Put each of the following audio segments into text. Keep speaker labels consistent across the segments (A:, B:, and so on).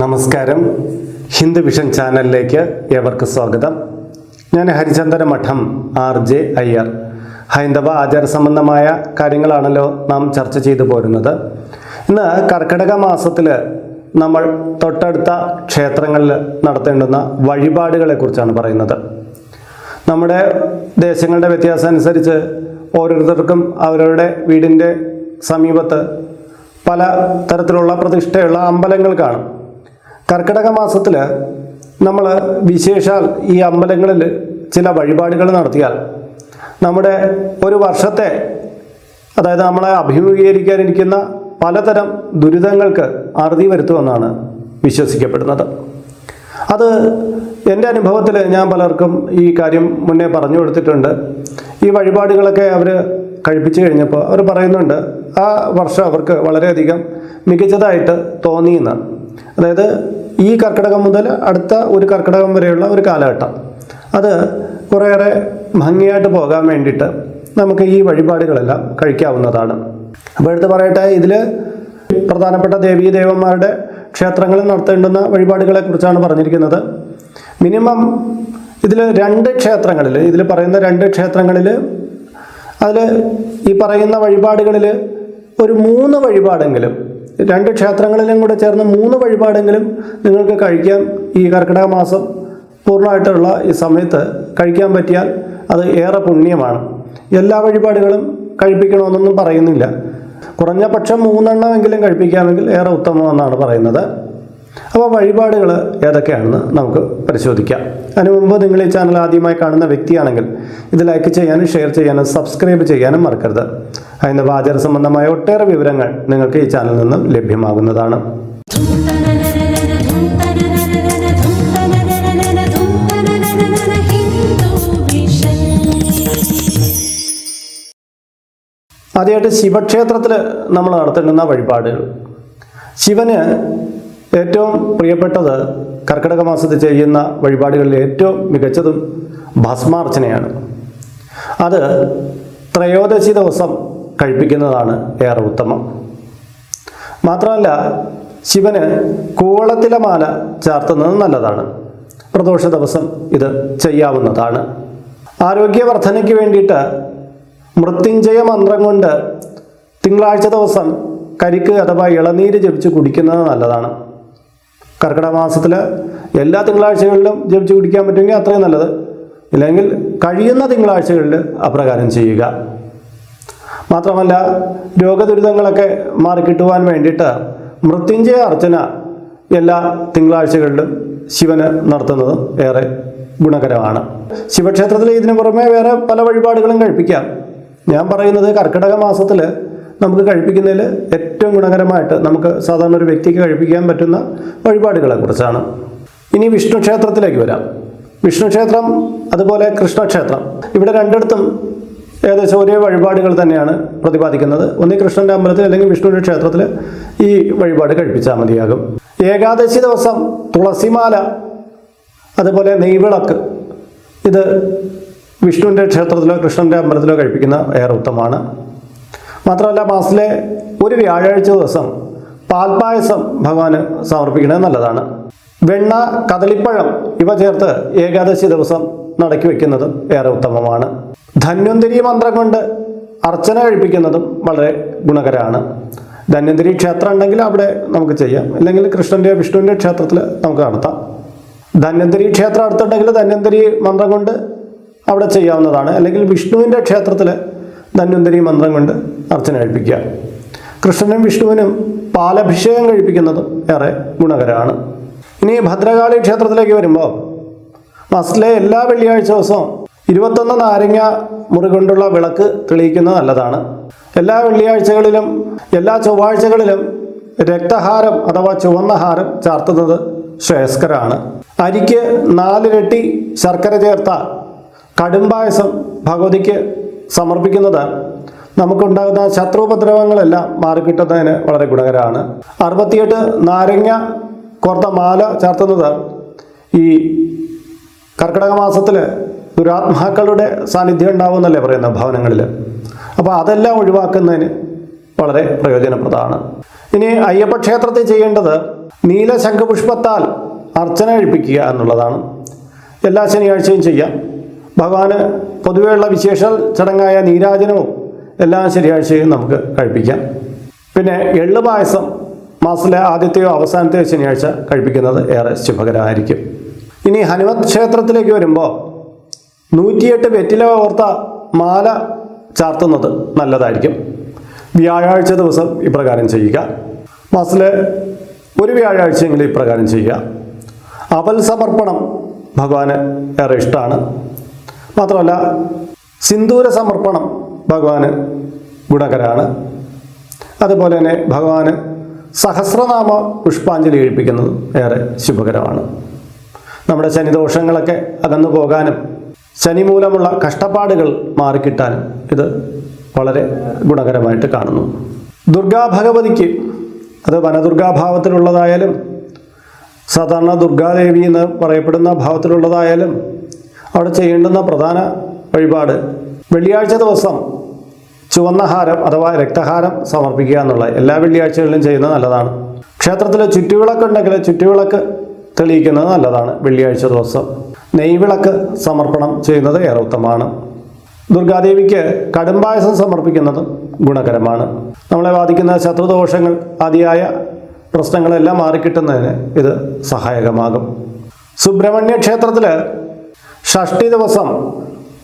A: നമസ്കാരം. ഹിന്ദു വിഷൻ ചാനലിലേക്ക് ഏവർക്ക് സ്വാഗതം. ഞാൻ ഹരിചന്ദന മഠം ആർ ജെ അയ്യർ. ഹൈന്ദവ ആചാര സംബന്ധമായ കാര്യങ്ങളാണല്ലോ നാം ചർച്ച ചെയ്തു പോരുന്നത്. ഇന്ന് കർക്കിടക മാസത്തിൽ നമ്മൾ തൊട്ടടുത്ത ക്ഷേത്രങ്ങളിൽ നടത്തേണ്ടുന്ന വഴിപാടുകളെക്കുറിച്ചാണ് പറയുന്നത്. നമ്മുടെ ദേശങ്ങളുടെ വ്യത്യാസം അനുസരിച്ച് ഓരോരുത്തർക്കും അവരവരുടെ വീടിന്റെ സമീപത്ത് പല തരത്തിലുള്ള പ്രതിഷ്ഠയുള്ള അമ്പലങ്ങൾ കാണും. കർക്കിടക മാസത്തിൽ നമ്മൾ വിശേഷാൽ ഈ അമ്പലങ്ങളിൽ ചില വഴിപാടുകൾ നടത്തിയാൽ നമ്മുടെ ഒരു വർഷത്തെ അതായത് നമ്മളെ അഭിമുഖീകരിക്കാനിരിക്കുന്ന പലതരം ദുരിതങ്ങൾക്ക് അറുതി വരുത്തുമെന്നാണ് വിശ്വസിക്കപ്പെടുന്നത്. അത് എന്റെ അനുഭവത്തിൽ ഞാൻ പലർക്കും ഈ കാര്യം മുന്നേ പറഞ്ഞു കൊടുത്തിട്ടുണ്ട്. ഈ വഴിപാടുകളൊക്കെ അവർ കഴിപ്പിച്ചു കഴിഞ്ഞപ്പോൾ അവർ പറയുന്നുണ്ട് ആ വർഷം അവർക്ക് വളരെയധികം മികച്ചതായിട്ട് തോന്നിയെന്ന് അതായത് ഈ കർക്കിടകം മുതൽ അടുത്ത ഒരു കർക്കിടകം വരെയുള്ള ഒരു കാലഘട്ടം. അത് കുറേയേറെ ഭംഗിയായിട്ട് പോകാൻ വേണ്ടിയിട്ട് നമുക്ക് ഈ വഴിപാടുകളെല്ലാം കഴിക്കാവുന്നതാണ്. അപ്പോൾ എടുത്ത് പറയട്ടെ ഇതിൽ പ്രധാനപ്പെട്ട ദേവീ ദേവന്മാരുടെ ക്ഷേത്രങ്ങളിൽ നടത്തേണ്ടുന്ന വഴിപാടുകളെ കുറിച്ചാണ് പറഞ്ഞിരിക്കുന്നത്. മിനിമം ഇതിൽ രണ്ട് ക്ഷേത്രങ്ങളിൽ ഇതിൽ പറയുന്ന രണ്ട് ക്ഷേത്രങ്ങളിൽ അതിൽ ഈ പറയുന്ന വഴിപാടുകളിൽ ഒരു മൂന്ന് വഴിപാടെങ്കിലും രണ്ട് ക്ഷേത്രങ്ങളിലും കൂടെ ചേർന്ന് മൂന്ന് വഴിപാടെങ്കിലും നിങ്ങൾക്ക് കഴിക്കാം. ഈ കർക്കിടക മാസം പൂർണമായിട്ടുള്ള ഈ സമയത്ത് കഴിക്കാൻ പറ്റിയാൽ അത് ഏറെ പുണ്യമാണ്. എല്ലാ വഴിപാടുകളും കഴിപ്പിക്കണമെന്നൊന്നും പറയുന്നില്ല. കുറഞ്ഞ പക്ഷം മൂന്നെണ്ണമെങ്കിലും കഴിപ്പിക്കാമെങ്കിൽ ഏറെ ഉത്തമമെന്നാണ് പറയുന്നത്. അപ്പോൾ വഴിപാടുകൾ ഏതൊക്കെയാണെന്ന് നമുക്ക് പരിശോധിക്കാം. അതിനു മുമ്പ് നിങ്ങൾ ഈ ചാനൽ ആദ്യമായി കാണുന്ന വ്യക്തിയാണെങ്കിൽ ഇത് ലൈക്ക് ചെയ്യാനും ഷെയർ ചെയ്യാനും സബ്സ്ക്രൈബ് ചെയ്യാനും മറക്കരുത്. അതിന്റെ വാചക സംബന്ധമായ ഒട്ടേറെ വിവരങ്ങൾ നിങ്ങൾക്ക് ഈ ചാനലിൽ നിന്നും ലഭ്യമാകുന്നതാണ്. ആദ്യമായിട്ട് ശിവക്ഷേത്രത്തിൽ നമ്മൾ നടത്തേണ്ടുന്ന വഴിപാടുകൾ. ശിവന് ഏറ്റവും പ്രിയപ്പെട്ടത് കർക്കിടക മാസത്തിൽ ചെയ്യുന്ന വഴിപാടുകളിൽ ഏറ്റവും മികച്ചതും ഭസ്മാർച്ചനയാണ് അത് ത്രയോദശി ദിവസം കഴിപ്പിക്കുന്നതാണ് ഏറെ ഉത്തമം. മാത്രമല്ല ശിവന് കൂളത്തിലെ മാല ചാർത്തുന്നത് നല്ലതാണ്. പ്രദോഷ ദിവസം ഇത് ചെയ്യാവുന്നതാണ്. ആരോഗ്യവർദ്ധനയ്ക്ക് വേണ്ടിയിട്ട് മൃത്യുഞ്ജയ മന്ത്രം കൊണ്ട് തിങ്കളാഴ്ച ദിവസം കരിക്ക് അഥവാ ഇളനീര് ജപിച്ച് കുടിക്കുന്നത് നല്ലതാണ്. കർക്കിടക മാസത്തിൽ എല്ലാ തിങ്കളാഴ്ചകളിലും ജപിച്ച് കുടിക്കാൻ പറ്റുമെങ്കിൽ അത്രയും നല്ലത്. ഇല്ലെങ്കിൽ കഴിയുന്ന തിങ്കളാഴ്ചകളിൽ അപ്രകാരം ചെയ്യുക. മാത്രമല്ല രോഗദുരിതങ്ങളൊക്കെ മാറിക്കിട്ടുവാൻ വേണ്ടിയിട്ട് മൃത്യുഞ്ജയ അർച്ചന എല്ലാ തിങ്കളാഴ്ചകളിലും ശിവന് നടത്തുന്നത് ഏറെ ഗുണകരമാണ്. ശിവക്ഷേത്രത്തിൽ ഇതിനു പുറമെ വേറെ പല വഴിപാടുകളും കഴിപ്പിക്കാം. ഞാൻ പറയുന്നത് കർക്കിടക മാസത്തിൽ നമുക്ക് കഴിപ്പിക്കുന്നതിൽ ഏറ്റവും ഗുണകരമായിട്ട് നമുക്ക് സാധാരണ ഒരു വ്യക്തിക്ക് കഴിപ്പിക്കാൻ പറ്റുന്ന വഴിപാടുകളെ കുറിച്ചാണ് ഇനി വിഷ്ണു ക്ഷേത്രത്തിലേക്ക് വരാം. വിഷ്ണു ക്ഷേത്രം അതുപോലെ കൃഷ്ണക്ഷേത്രം ഇവിടെ രണ്ടിടത്തും ഏകദേശം ഒരേ വഴിപാടുകൾ തന്നെയാണ് പ്രതിപാദിക്കുന്നത്. ഒന്നി കൃഷ്ണന്റെ അമ്പലത്തിൽ അല്ലെങ്കിൽ വിഷ്ണുവിന്റെ ക്ഷേത്രത്തിൽ ഈ വഴിപാട് കഴിപ്പിച്ചാൽ മതിയാകും. ഏകാദശി ദിവസം തുളസിമാല അതുപോലെ നെയ്വിളക്ക്. ഇത് വിഷ്ണുവിന്റെ ക്ഷേത്രത്തിലോ കൃഷ്ണന്റെ അമ്പലത്തിലോ കഴിപ്പിക്കുന്ന ഏറെ ഉത്തമമാണ്. മാത്രമല്ല മാസത്തിലെ ഒരു വ്യാഴാഴ്ച ദിവസം പാൽപായസം ഭഗവാന് സമർപ്പിക്കുന്നത് നല്ലതാണ്. വെണ്ണ കദളിപ്പഴം ഇവ ചേർത്ത് ഏകാദശി ദിവസം നടക്കി വയ്ക്കുന്നതും ഏറെ ഉത്തമമാണ്. ധന്വന്തിരി മന്ത്രം കൊണ്ട് അർച്ചന കഴിപ്പിക്കുന്നതും വളരെ ഗുണകരമാണ്. ധന്വന്തിരി ക്ഷേത്രം ഉണ്ടെങ്കിൽ അവിടെ നമുക്ക് ചെയ്യാം. അല്ലെങ്കിൽ കൃഷ്ണന്റെ വിഷ്ണുവിന്റെ ക്ഷേത്രത്തിൽ നമുക്ക് നടത്താം. ധന്വന്തിരി ക്ഷേത്രം അടുത്തുണ്ടെങ്കിൽ ധന്വന്തിരി മന്ത്രം കൊണ്ട് അവിടെ ചെയ്യാവുന്നതാണ്. അല്ലെങ്കിൽ വിഷ്ണുവിന്റെ ക്ഷേത്രത്തിൽ ധന്വന്തിരി മന്ത്രം കൊണ്ട് അർച്ചന കഴിപ്പിക്കുക. കൃഷ്ണനും വിഷ്ണുവിനും പാലഭിഷേകം കഴിപ്പിക്കുന്നത് ഏറെ ഗുണകരമാണ്. ഇനി ഭദ്രകാളി ക്ഷേത്രത്തിലേക്ക് വരുമ്പോൾ മസ്ലെ എല്ലാ വെള്ളിയാഴ്ച ദിവസവും ഇരുപത്തൊന്ന് നാരങ്ങ മുറി കൊണ്ടുള്ള വിളക്ക് തെളിയിക്കുന്നത് നല്ലതാണ്. എല്ലാ വെള്ളിയാഴ്ചകളിലും എല്ലാ ചൊവ്വാഴ്ചകളിലും രക്തഹാരം അഥവാ ചുവന്ന ഹാരം ചാർത്തുന്നത് ശ്രേയസ്കരാണ്. അരിക്ക് നാലിരട്ടി ശർക്കര ചേർത്ത കടുംപായസം ഭഗവതിക്ക് സമർപ്പിക്കുന്നത് നമുക്കുണ്ടാകുന്ന ശത്രുപദ്രവങ്ങളെല്ലാം മാറിക്കിട്ടുന്നതിന് വളരെ ഗുണകരമാണ്. അറുപത്തിയെട്ട് നാരങ്ങ കോർത്ത മാല ചേർത്തുന്നത് ഈ കർക്കിടക മാസത്തിൽ ദുരാത്മാക്കളുടെ സാന്നിധ്യം ഉണ്ടാവുമെന്നല്ലേ പറയുന്ന ഭവനങ്ങളിൽ അപ്പോൾ അതെല്ലാം ഒഴിവാക്കുന്നതിന് വളരെ പ്രയോജനപ്രദമാണ്. ഇനി അയ്യപ്പ ക്ഷേത്രത്തിൽ ചെയ്യേണ്ടത് നീല ശംഖുപുഷ്പത്താൽ അർച്ചന കഴിപ്പിക്കുക എന്നുള്ളതാണ്. എല്ലാ ശനിയാഴ്ചയും ചെയ്യാം. ഭഗവാന് പൊതുവെയുള്ള വിശേഷ ചടങ്ങായ നീരാജനവും എല്ലാ ശനിയാഴ്ചയും നമുക്ക് കഴിപ്പിക്കാം. പിന്നെ എള്ള് പായസം മാസത്തിലെ ആദ്യത്തെയോ അവസാനത്തെയോ ശനിയാഴ്ച കഴിപ്പിക്കുന്നത് ഏറെ ശുഭകരമായിരിക്കും. ഇനി ഹനുമത് ക്ഷേത്രത്തിലേക്ക് വരുമ്പോൾ നൂറ്റിയെട്ട് വെറ്റില ഓർത്ത മാല ചാർത്തുന്നത് നല്ലതായിരിക്കും. വ്യാഴാഴ്ച ദിവസം ഇപ്രകാരം ചെയ്യുക. മാസത്തിലെ ഒരു വ്യാഴാഴ്ചയെങ്കിലും ഇപ്രകാരം ചെയ്യുക. അവൽ സമർപ്പണം ഭഗവാന് ഏറെ ഇഷ്ടമാണ്. മാത്രമല്ല സിന്ദൂര സമർപ്പണം ഭഗവാന് ഗുണകരാണ്. അതുപോലെ തന്നെ ഭഗവാന് സഹസ്രനാമ പുഷ്പാഞ്ജലി കഴിപ്പിക്കുന്നതും ഏറെ ശുഭകരമാണ്. നമ്മുടെ ശനിദോഷങ്ങളൊക്കെ അകന്നു പോകാനും ശനി മൂലമുള്ള കഷ്ടപ്പാടുകൾ മാറിക്കിട്ടാനും ഇത് വളരെ ഗുണകരമായിട്ട് കാണുന്നു. ദുർഗാ ഭഗവതിക്ക് അത് വനദുർഗാഭാവത്തിലുള്ളതായാലും സാധാരണ ദുർഗാദേവി എന്ന് പറയപ്പെടുന്ന ഭാവത്തിലുള്ളതായാലും അവിടെ ചെയ്യേണ്ടുന്ന പ്രധാന വഴിപാട് വെള്ളിയാഴ്ച ദിവസം ചുവന്ന ഹാരം അഥവാ രക്തഹാരം സമർപ്പിക്കുക എന്നുള്ള എല്ലാ വെള്ളിയാഴ്ചകളിലും ചെയ്യുന്നത് നല്ലതാണ്. ക്ഷേത്രത്തിലെ ചുറ്റുവിളക്ക് ഉണ്ടെങ്കിൽ ചുറ്റുവിളക്ക് തെളിയിക്കുന്നത് നല്ലതാണ്. വെള്ളിയാഴ്ച ദിവസം നെയ്വിളക്ക് സമർപ്പണം ചെയ്യുന്നത് ഏറെ ഉത്തമമാണ്. ദുർഗാദേവിക്ക് കടുംപായസം സമർപ്പിക്കുന്നതും ഗുണകരമാണ്. നമ്മളെ ബാധിക്കുന്ന ശത്രുദോഷങ്ങൾ ആദിയായ പ്രശ്നങ്ങളെല്ലാം മാറിക്കിട്ടുന്നതിന് ഇത് സഹായകമാകും. സുബ്രഹ്മണ്യ ക്ഷേത്രത്തിൽ ഷഷ്ടി ദിവസം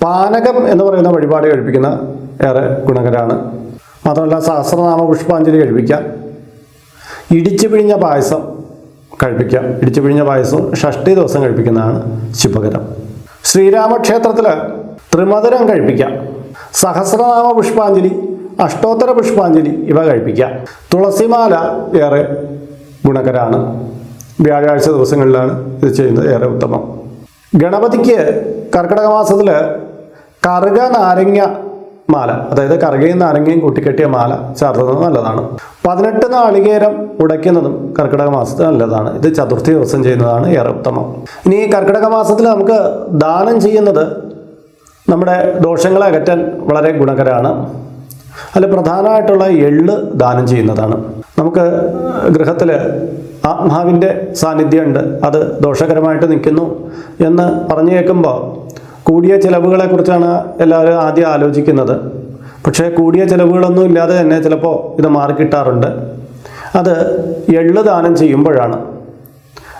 A: പാനകം എന്ന് പറയുന്ന വഴിപാട് കഴിപ്പിക്കുന്ന ഏറെ ഗുണകരമാണ് മാത്രമല്ല സഹസ്രനാമ പുഷ്പാഞ്ജലി കഴിപ്പിക്കാം ഇടിച്ചു പിഴിഞ്ഞ പായസം കഴിപ്പിക്കാം ഇടിച്ചു പിഴിഞ്ഞ പായസം ഷഷ്ടി ദിവസം കഴിപ്പിക്കുന്നതാണ് ശുഭകരം. ശ്രീരാമക്ഷേത്രത്തിൽ ത്രിമധുരം കഴിപ്പിക്കാം സഹസ്രനാമ പുഷ്പാഞ്ജലി അഷ്ടോത്തര പുഷ്പാഞ്ജലി ഇവ കഴിപ്പിക്കാം തുളസിമാല ഏറെ ഗുണകരമാണ് വ്യാഴാഴ്ച ദിവസങ്ങളിലാണ് ഇത് ചെയ്യുന്നത് ഏറെ ഉത്തമം. ഗണപതിക്ക് കർക്കിടക മാസത്തിൽ കറുക നാരങ്ങ മാല. അതായത് കറുകയും നാരങ്ങയും കൂട്ടിക്കെട്ടിയ മാല ചാർത്തുന്നത് നല്ലതാണ്. പതിനെട്ട് നാളികേരം ഉടയ്ക്കുന്നതും കർക്കിടക മാസത്തിൽ നല്ലതാണ്. ഇത് ചതുർത്ഥി ദിവസം ചെയ്യുന്നതാണ് ഏറെ ഉത്തമം. ഇനി കർക്കിടക മാസത്തിൽ നമുക്ക് ദാനം ചെയ്യുന്നത് നമ്മുടെ ദോഷങ്ങളെ അകറ്റാൻ വളരെ ഗുണകരമാണ്. അതിൽ പ്രധാനമായിട്ടുള്ള എള്ള് ദാനം ചെയ്യുന്നതാണ്. നമുക്ക് ഗൃഹത്തിൽ ആത്മാവിന്റെ സാന്നിധ്യമുണ്ട്. അത് ദോഷകരമായിട്ട് നിൽക്കുന്നു എന്ന് പറഞ്ഞു കേൾക്കുമ്പോൾ കൂടിയ ചിലവുകളെക്കുറിച്ചാണ് എല്ലാവരും ആദ്യം ആലോചിക്കുന്നത്. പക്ഷേ കൂടിയ ചിലവുകളൊന്നും ഇല്ലാതെ തന്നെ ചിലപ്പോൾ ഇത് മാറിക്കിട്ടാറുണ്ട് അത് എള്ള് ദാനം ചെയ്യുമ്പോഴാണ്.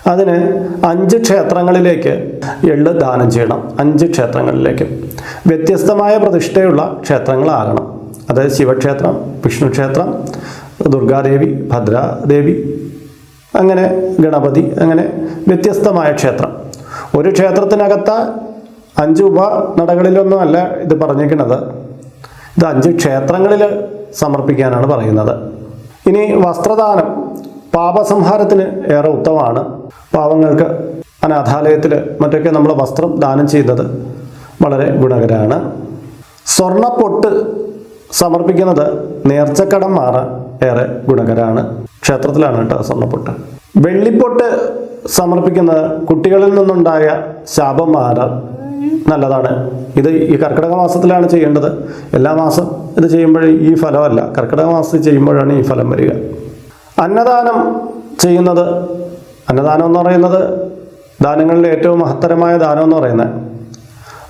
A: അതിന് അഞ്ച് ക്ഷേത്രങ്ങളിലേക്ക് എള്ള് ദാനം ചെയ്യണം. അഞ്ച് ക്ഷേത്രങ്ങളിലേക്ക്. വ്യത്യസ്തമായ പ്രതിഷ്ഠയുള്ള ക്ഷേത്രങ്ങളാകണം. അതായത് ശിവക്ഷേത്രം വിഷ്ണു ക്ഷേത്രം ദുർഗാദേവി ഭദ്രാദേവി അങ്ങനെ ഗണപതി അങ്ങനെ വ്യത്യസ്തമായ ക്ഷേത്രം. ഒരു ക്ഷേത്രത്തിനകത്ത് അഞ്ച് ഉപ നടകളിലൊന്നുമല്ല ഇത് പറഞ്ഞിരിക്കുന്നത്. ഇത് അഞ്ച് ക്ഷേത്രങ്ങളിൽ സമർപ്പിക്കാനാണ് പറയുന്നത്. ഇനി വസ്ത്രദാനം പാപസംഹാരത്തിന് ഏറെ ഉത്തമമാണ്. പാവങ്ങൾക്ക് അനാഥാലയത്തിൽ മറ്റൊക്കെ നമ്മൾ വസ്ത്രം ദാനം ചെയ്യുന്നത് വളരെ ഗുണകരമാണ്. സ്വർണപ്പൊട്ട് സമർപ്പിക്കുന്നത് നേർച്ചക്കടം മാറാൻ ഏറെ ഗുണകരമാണ്. ക്ഷേത്രത്തിലാണ് കേട്ടോ സ്വർണപ്പൊട്ട് വെള്ളിപ്പൊട്ട് സമർപ്പിക്കുന്നത് കുട്ടികളിൽ നിന്നുണ്ടായ ശാപം മാറാൻ നല്ലതാണ്. ഇത് ഈ കർക്കിടക മാസത്തിലാണ് ചെയ്യേണ്ടത്. എല്ലാ മാസം ഇത് ചെയ്യുമ്പോൾ ഈ ഫലമല്ല. കർക്കിടക മാസത്തിൽ ചെയ്യുമ്പോഴാണ് ഈ ഫലം വരിക. അന്നദാനം ചെയ്യുന്നത് അന്നദാനം എന്ന് പറയുന്നത് ദാനങ്ങളിൽ ഏറ്റവും മഹത്തരമായ ദാനം എന്ന് പറയുന്നത്.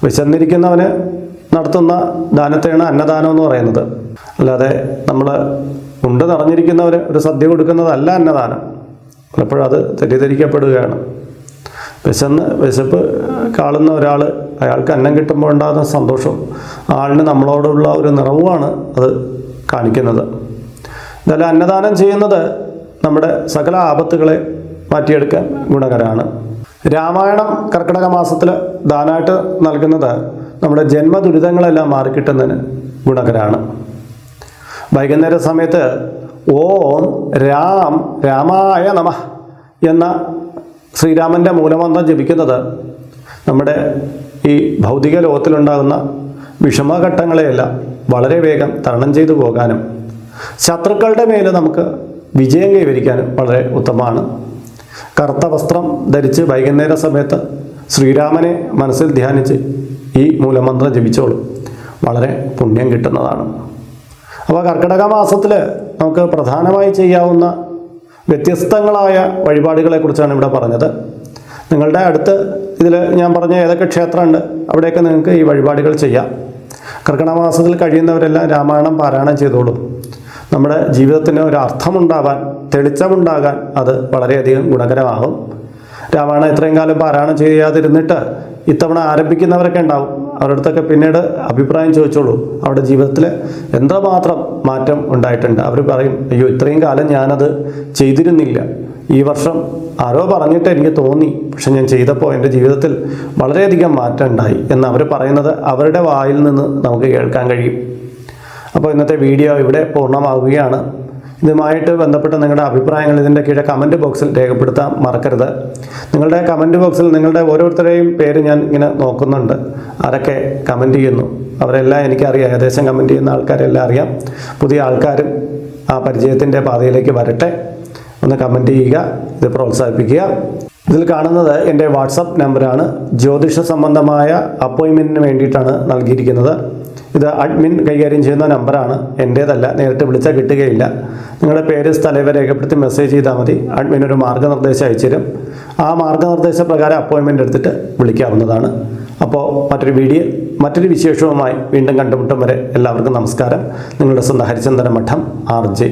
A: വിശന്നിരിക്കുന്നവന് നടത്തുന്ന ദാനത്തെയാണ് അന്നദാനം എന്ന് പറയുന്നത്. അല്ലാതെ നമ്മൾ ഉണ്ട് നിറഞ്ഞിരിക്കുന്നവന് ഒരു സദ്യ കൊടുക്കുന്നതല്ല അന്നദാനം. പലപ്പോഴും അത് തെറ്റിദ്ധരിക്കപ്പെടുകയാണ്. വിശന്ന് വിശപ്പ് കാളുന്ന ഒരാൾ അയാൾക്ക് അന്നം കിട്ടുമ്പോൾ ഉണ്ടാകുന്ന സന്തോഷം ആളിന് നമ്മളോടുള്ള ഒരു നിറവുമാണ് അത് കാണിക്കുന്നത്. എന്നാലും അന്നദാനം ചെയ്യുന്നത് നമ്മുടെ സകല ആപത്തുകളെ മാറ്റിയെടുക്കാൻ ഗുണകരമാണ് രാമായണം കർക്കിടക മാസത്തിൽ ദാനായിട്ട് നൽകുന്നത് നമ്മുടെ ജന്മദുരിതങ്ങളെല്ലാം മാറിക്കിട്ടുന്നതിന് ഗുണകരമാണ് വൈകുന്നേര സമയത്ത് ഓം രാം രാമായ നമ എന്ന ശ്രീരാമന്റെ മൂലമന്ത്രം ജപിക്കുന്നത് നമ്മുടെ ഈ ഭൗതിക ലോകത്തിലുണ്ടാകുന്ന വിഷമഘട്ടങ്ങളെയെല്ലാം വളരെ വേഗം തരണം ചെയ്തു പോകാനും ശത്രുക്കളുടെ മേലെ നമുക്ക് വിജയം കൈവരിക്കാനും വളരെ ഉത്തമമാണ്. കറുത്ത വസ്ത്രം ധരിച്ച് വൈകുന്നേര സമയത്ത് ശ്രീരാമനെ മനസ്സിൽ ധ്യാനിച്ച് ഈ മൂലമന്ത്രം ജപിച്ചോളും. വളരെ പുണ്യം കിട്ടുന്നതാണ്. അപ്പോൾ കർക്കിടക മാസത്തിൽ നമുക്ക് പ്രധാനമായി ചെയ്യാവുന്ന വ്യത്യസ്തങ്ങളായ വഴിപാടുകളെക്കുറിച്ചാണ് ഇവിടെ പറഞ്ഞത്. നിങ്ങളുടെ അടുത്ത് ഇതിൽ ഞാൻ പറഞ്ഞ ഏതൊക്കെ ക്ഷേത്രമുണ്ട് അവിടെയൊക്കെ നിങ്ങൾക്ക് ഈ വഴിപാടുകൾ ചെയ്യാം. കർക്കിടക മാസത്തിൽ കഴിയുന്നവരെല്ലാം രാമായണം പാരായണം ചെയ്തോളൂ. നമ്മുടെ ജീവിതത്തിന് ഒരു അർത്ഥമുണ്ടാകാൻ തെളിച്ചമുണ്ടാകാൻ അത് വളരെയധികം ഗുണകരമാകും. രാമായണം ഇത്രയും കാലം പാരായണം ചെയ്യാതിരുന്നിട്ട് ഇത്തവണ ആരംഭിക്കുന്നവരൊക്കെ ഉണ്ടാവും. അവരുടെ അടുത്തൊക്കെ പിന്നീട് അഭിപ്രായം ചോദിച്ചോളൂ. അവരുടെ ജീവിതത്തിൽ എത്രമാത്രം മാറ്റം ഉണ്ടായിട്ടുണ്ട്. അവർ പറയും അയ്യോ ഇത്രയും കാലം ഞാനത് ചെയ്തിരുന്നില്ല. ഈ വർഷം ആരോ പറഞ്ഞിട്ട് എനിക്ക് തോന്നി. പക്ഷെ ഞാൻ ചെയ്തപ്പോൾ എന്റെ ജീവിതത്തിൽ വളരെയധികം മാറ്റം ഉണ്ടായി എന്ന് അവർ പറയുന്നത് അവരുടെ വായിൽ നിന്ന് നമുക്ക് കേൾക്കാൻ കഴിയും. അപ്പോൾ ഇന്നത്തെ വീഡിയോ ഇവിടെ പൂർണമാവുകയാണ്. ഇതുമായിട്ട് ബന്ധപ്പെട്ട നിങ്ങളുടെ അഭിപ്രായങ്ങൾ ഇതിന്റെ കീഴെ കമന്റ് ബോക്സിൽ രേഖപ്പെടുത്താൻ മറക്കരുത്. നിങ്ങളുടെ കമന്റ് ബോക്സിൽ നിങ്ങളുടെ ഓരോരുത്തരുടെയും പേര് ഞാൻ ഇങ്ങനെ നോക്കുന്നുണ്ട്. ആരൊക്കെ കമന്റ് ചെയ്യുന്നു? അവരെല്ലാം എനിക്കറിയാം. ഏകദേശം കമന്റ് ചെയ്യുന്ന ആൾക്കാരെല്ലാം അറിയാം. പുതിയ ആൾക്കാരും ആ പരിചയത്തിന്റെ പാതയിലേക്ക് വരട്ടെ. ഒന്ന് കമന്റ് ചെയ്യുക ഇത് പ്രോത്സാഹിപ്പിക്കുക. ഇതിൽ കാണുന്നത് എന്റെ വാട്സപ്പ് നമ്പറാണ്. ജ്യോതിഷ സംബന്ധമായ അപ്പോയിൻമെന്റിന് വേണ്ടിയിട്ടാണ് നൽകിയിരിക്കുന്നത്. ഇത് അഡ്മിൻ കൈകാര്യം ചെയ്യുന്ന നമ്പറാണ്. എന്റേതല്ല നേരിട്ട് വിളിച്ചാൽ കിട്ടുകയില്ല. നിങ്ങളുടെ പേര് സ്ഥലവ രേഖപ്പെടുത്തി മെസ്സേജ് ചെയ്താൽ മതി. അഡ്മിൻ ഒരു മാർഗനിർദ്ദേശം അയച്ചുതരും ആ മാർഗനിർദ്ദേശ പ്രകാരം അപ്പോയിൻമെന്റ് എടുത്തിട്ട് വിളിക്കാവുന്നതാണ്. അപ്പോൾ മറ്റൊരു വീഡിയോ മറ്റൊരു വിശേഷവുമായി വീണ്ടും കണ്ടുമുട്ടും വരെ എല്ലാവർക്കും നമസ്കാരം. നിങ്ങളുടെ സ്വന്തം ഹരിചന്ദന മഠം ആർ ജെ